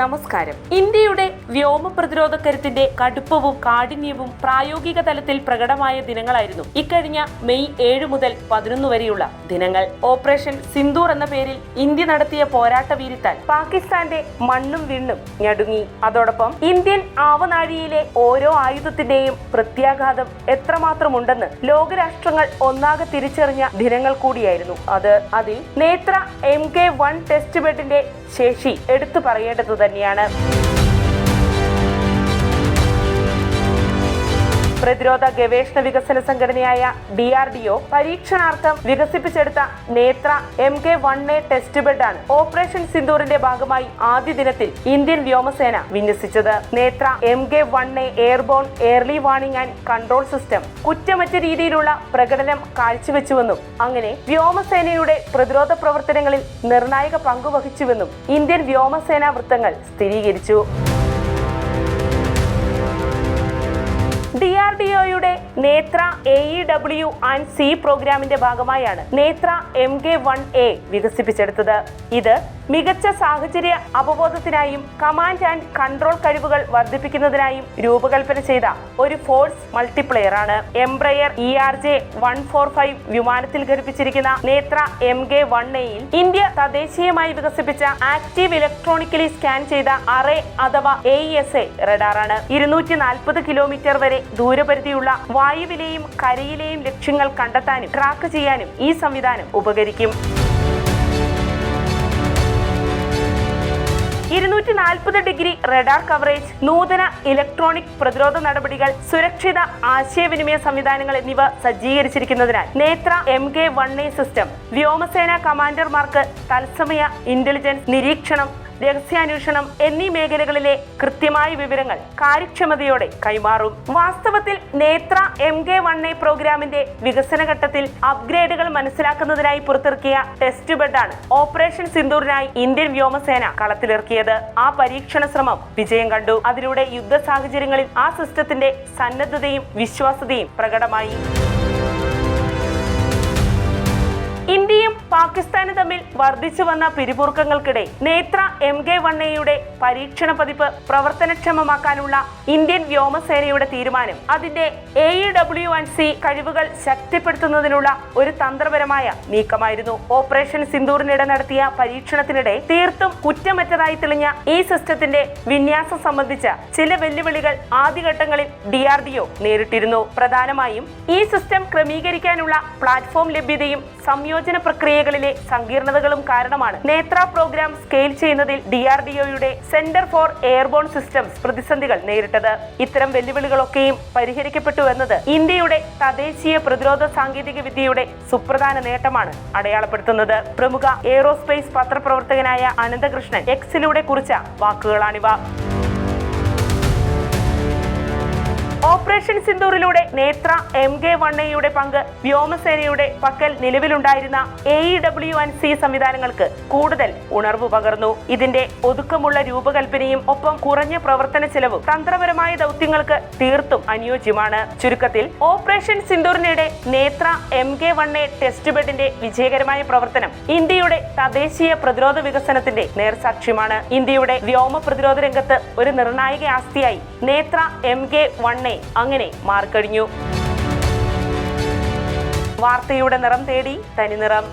നമസ്കാരം. ഇന്ത്യയുടെ വ്യോമ പ്രതിരോധ കരുത്തിന്റെ കടുപ്പവും കാഠിന്യവും പ്രായോഗിക തലത്തിൽ പ്രകടമായ ദിനങ്ങളായിരുന്നു ഇക്കഴിഞ്ഞ മെയ് ഏഴ് മുതൽ പതിനൊന്ന് വരെയുള്ള ദിനങ്ങൾ. ഓപ്പറേഷൻ സിന്ദൂർ എന്ന പേരിൽ ഇന്ത്യ നടത്തിയ പോരാട്ട വീരിത്താൽ പാകിസ്ഥാന്റെ മണ്ണും വിണ്ണും ഞടുങ്ങി. അതോടൊപ്പം ഇന്ത്യൻ ആവനാഴിയിലെ ഓരോ ആയുധത്തിന്റെയും പ്രത്യാഘാതം എത്രമാത്രമുണ്ടെന്ന് ലോകരാഷ്ട്രങ്ങൾ ഒന്നാകെ തിരിച്ചറിഞ്ഞ ദിനങ്ങൾ കൂടിയായിരുന്നു അത്. അതിൽ Netra M K one test ബെഡിന്റെ ശേഷി എടുത്തു പറയേണ്ടത് തന്നെയാണ്. പ്രതിരോധ ഗവേഷണ വികസന സംഘടനയായ ഡി ആർ ഡി ഒ പരീക്ഷണാർത്ഥം വികസിപ്പിച്ചെടുത്ത Netra M K one A test ബെഡാണ് operation സിന്ദൂറിന്റെ ഭാഗമായി ആദ്യ ദിനത്തിൽ ഇന്ത്യൻ വ്യോമസേന വിന്യസിച്ചത്. Netra M K one A airborne early warning and control system കുറ്റമറ്റ രീതിയിലുള്ള പ്രകടനം കാഴ്ചവെച്ചുവെന്നും അങ്ങനെ വ്യോമസേനയുടെ പ്രതിരോധ പ്രവർത്തനങ്ങളിൽ നിർണായക പങ്കുവഹിച്ചുവെന്നും ഇന്ത്യൻ വ്യോമസേനാ വൃത്തങ്ങൾ സ്ഥിരീകരിച്ചു. Netra A E W and C പ്രോഗ്രാമിന്റെ ഭാഗമായാണ് നേത്ര എം കെ വൺ എ വികസിപ്പിച്ചെടുത്തത്. ഇത് മികച്ച സാഹചര്യ അവബോധത്തിനായും കമാൻഡ് ആൻഡ് കൺട്രോൾ കഴിവുകൾ വർദ്ധിപ്പിക്കുന്നതിനായും രൂപകൽപ്പന ചെയ്ത ഒരു ഫോഴ്സ് മൾട്ടിപ്ലെയർ ആണ്. Embraer E R J one four five വിമാനത്തിൽ ഘടിപ്പിച്ചിരിക്കുന്ന നേത്ര എം കെ വൺ എയിൽ ഇന്ത്യ തദ്ദേശീയമായി വികസിപ്പിച്ച ആക്റ്റീവ് ഇലക്ട്രോണിക്കലി സ്കാൻ ചെയ്ത അറേ അഥവാ എ എസ് എ റഡാറാണ് ഇരുന്നൂറ്റി നാൽപ്പത് കിലോമീറ്റർ വരെ ദൂരപരിധിയുള്ള വായുവിലെയും കരയിലെയും ലക്ഷ്യങ്ങൾ കണ്ടെത്താനും ട്രാക്ക് ചെയ്യാനും ഈ സംവിധാനം ഉപകരിക്കും. ഇരുന്നൂറ്റി നാൽപ്പത് ഡിഗ്രി റഡാർ കവറേജ് നൂതന ഇലക്ട്രോണിക് പ്രതിരോധ നടപടികൾ സുരക്ഷിത ആശയവിനിമയ സംവിധാനങ്ങൾ എന്നിവ സജ്ജീകരിച്ചിരിക്കുന്നതിനാൽ Netra M K one A system വ്യോമസേന കമാൻഡർമാർക്ക് തത്സമയ ഇന്റലിജൻസ് നിരീക്ഷണം രഹസ്യാന്വേഷണം എന്നീ മേഖലകളിലെ കൃത്യമായ വിവരങ്ങൾ കാര്യക്ഷമതയോടെ കൈമാറും. വാസ്തവത്തിൽ നേത്ര എം കെ വൺ എ പ്രോഗ്രാമിന്റെ വികസന ഘട്ടത്തിൽ അപ്ഗ്രേഡുകൾ മനസ്സിലാക്കുന്നതിനായി പുറത്തിറക്കിയ ടെസ്റ്റ് ബെഡാണ് ഓപ്പറേഷൻ സിന്ദൂറിനായി ഇന്ത്യൻ വ്യോമസേന കളത്തിലിറക്കിയത്. ആ പരീക്ഷണ ശ്രമം വിജയം കണ്ടു. അതിലൂടെ യുദ്ധ സാഹചര്യങ്ങളിൽ ആ സിസ്റ്റത്തിന്റെ സന്നദ്ധതയും വിശ്വാസ്യതയും പ്രകടമായി. പാകിസ്ഥാനും തമ്മിൽ വർദ്ധിച്ചു വന്ന പിരിമുറുക്കങ്ങൾക്കിടെ നേത്ര എം കെ വൺ എയുടെ പരീക്ഷണ പതിപ്പ് പ്രവർത്തനക്ഷമമാക്കാനുള്ള ഇന്ത്യൻ വ്യോമസേനയുടെ തീരുമാനം അതിന്റെ A E W and C കഴിവുകൾ ശക്തിപ്പെടുത്തുന്നതിനുള്ള ഒരു തന്ത്രപരമായ നീക്കമായിരുന്നു. ഓപ്പറേഷൻ സിന്ദൂറിനിടെ നടത്തിയ പരീക്ഷണത്തിനിടെ തീർത്തും കുറ്റമറ്റതായി തെളിഞ്ഞ ഈ സിസ്റ്റത്തിന്റെ വിന്യാസം സംബന്ധിച്ച ചില വെല്ലുവിളികൾ ആദ്യഘട്ടങ്ങളിൽ ഡി ആർ ഡി ഒ നേരിട്ടിരുന്നു. പ്രധാനമായും ഈ സിസ്റ്റം ക്രമീകരിക്കാനുള്ള പ്ലാറ്റ്ഫോം ലഭ്യതയും സംയോജന പ്രക്രിയകളിലെ സങ്കീർണതകളും കാരണമാണ്. നേത്ര പ്രോഗ്രാം സ്കെയിൽ ചെയ്യുന്നതിൽ ഡി ആർ ഡി ഒയുടെ സെന്റർ ഫോർ എയർബോൺ സിസ്റ്റംസ് പ്രതിസന്ധികൾ നേരിട്ടത്. ഇത്തരം വെല്ലുവിളികളൊക്കെയും പരിഹരിക്കപ്പെട്ടു എന്നത് ഇന്ത്യയുടെ തദ്ദേശീയ പ്രതിരോധ സാങ്കേതിക വിദ്യയുടെ സുപ്രധാന നേട്ടമാണ് അടയാളപ്പെടുത്തുന്നത്. പ്രമുഖ എയ്റോസ്പേസ് പത്രപ്രവർത്തകനായ അനന്തകൃഷ്ണൻ എക്സിലൂടെ കുറിച്ച വാക്കുകളാണിവ. ഓപ്പറേഷൻ സിന്ദൂറിലൂടെ നേത്ര എം കെ വൺ എയുടെ പങ്ക് വ്യോമസേനയുടെ പക്കൽ നിലവിലുണ്ടായിരുന്ന A E W and C സംവിധാനങ്ങൾക്ക് കൂടുതൽ ഉണർവ് പകർന്നു. ഇതിന്റെ ഒതുക്കമുള്ള രൂപകൽപ്പനയും ഒപ്പം കുറഞ്ഞ പ്രവർത്തന ചെലവും തന്ത്രപരമായ ദൗത്യങ്ങൾക്ക് തീർത്തും അനുയോജ്യമാണ്. ചുരുക്കത്തിൽ operation സിന്ദൂറിനിടെ Netra M K one A test ബെഡിന്റെ വിജയകരമായ പ്രവർത്തനം ഇന്ത്യയുടെ തദ്ദേശീയ പ്രതിരോധ വികസനത്തിന്റെ നേർസാക്ഷ്യമാണ്. ഇന്ത്യയുടെ വ്യോമ പ്രതിരോധ രംഗത്ത് ഒരു നിർണായക ആസ്തിയായി നേത്ര എം കെ വൺ എ അങ്ങനെ മാറിക്കഴിഞ്ഞു വാർത്തയുടെ നിറം തേടി തനിനിറം